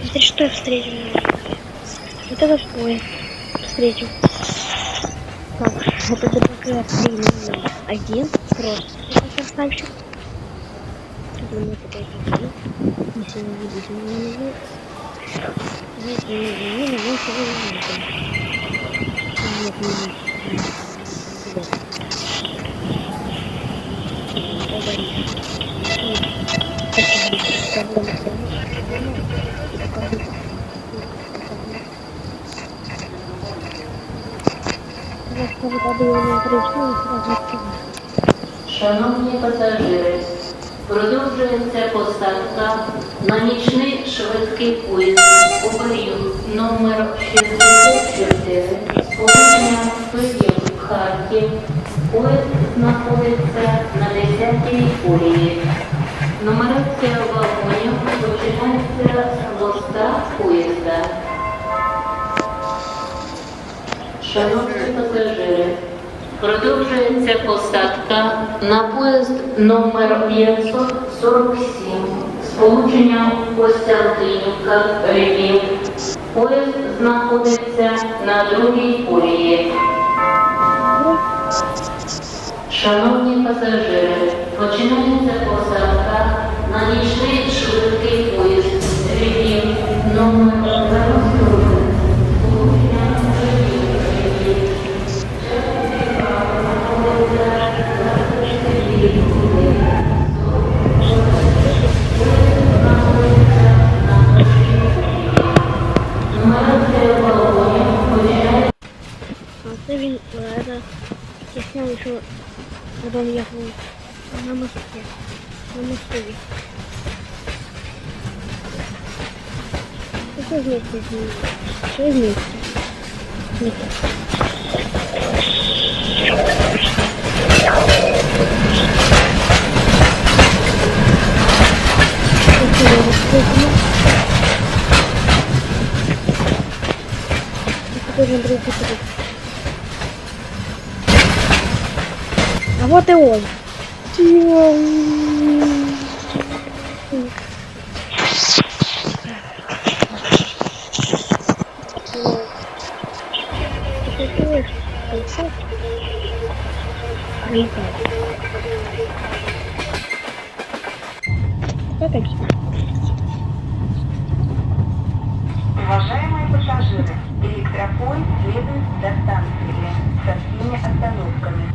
Смотри, что я встретил. Вот этот поезд встретил. Так, это ДПК премиум один. Просто такой красавчик. Мы такой такой. Если не видите, не видите. Нет, не видите, не видите, не видите. Нет, не видите. Нет. Шановні пасажири, продовжується посадка на нічний швидкий поїзд оберіг номер 64 сполучення Київ Харків. Поїзд знаходиться на 10-й колії. Нумерація Шановні пасажири, продовжується посадка на поїзд номер 547 сполучення Костянтинівка Львів. Поїзд знаходиться на другій колії. Шановні пасажири, починається посадка на нічний швидкий поїзд Львів номер Нумерація вагонів починається А це він е, это, я снял еще, когда он ехал на мосте, на мостове. Все вместе с ним. Все вместе. Вместе. eu lembrei de tudo. Eu vou até o olho. Então. Até aqui. Уважаемые пассажиры, электропоезд следует до станции со всеми остановками.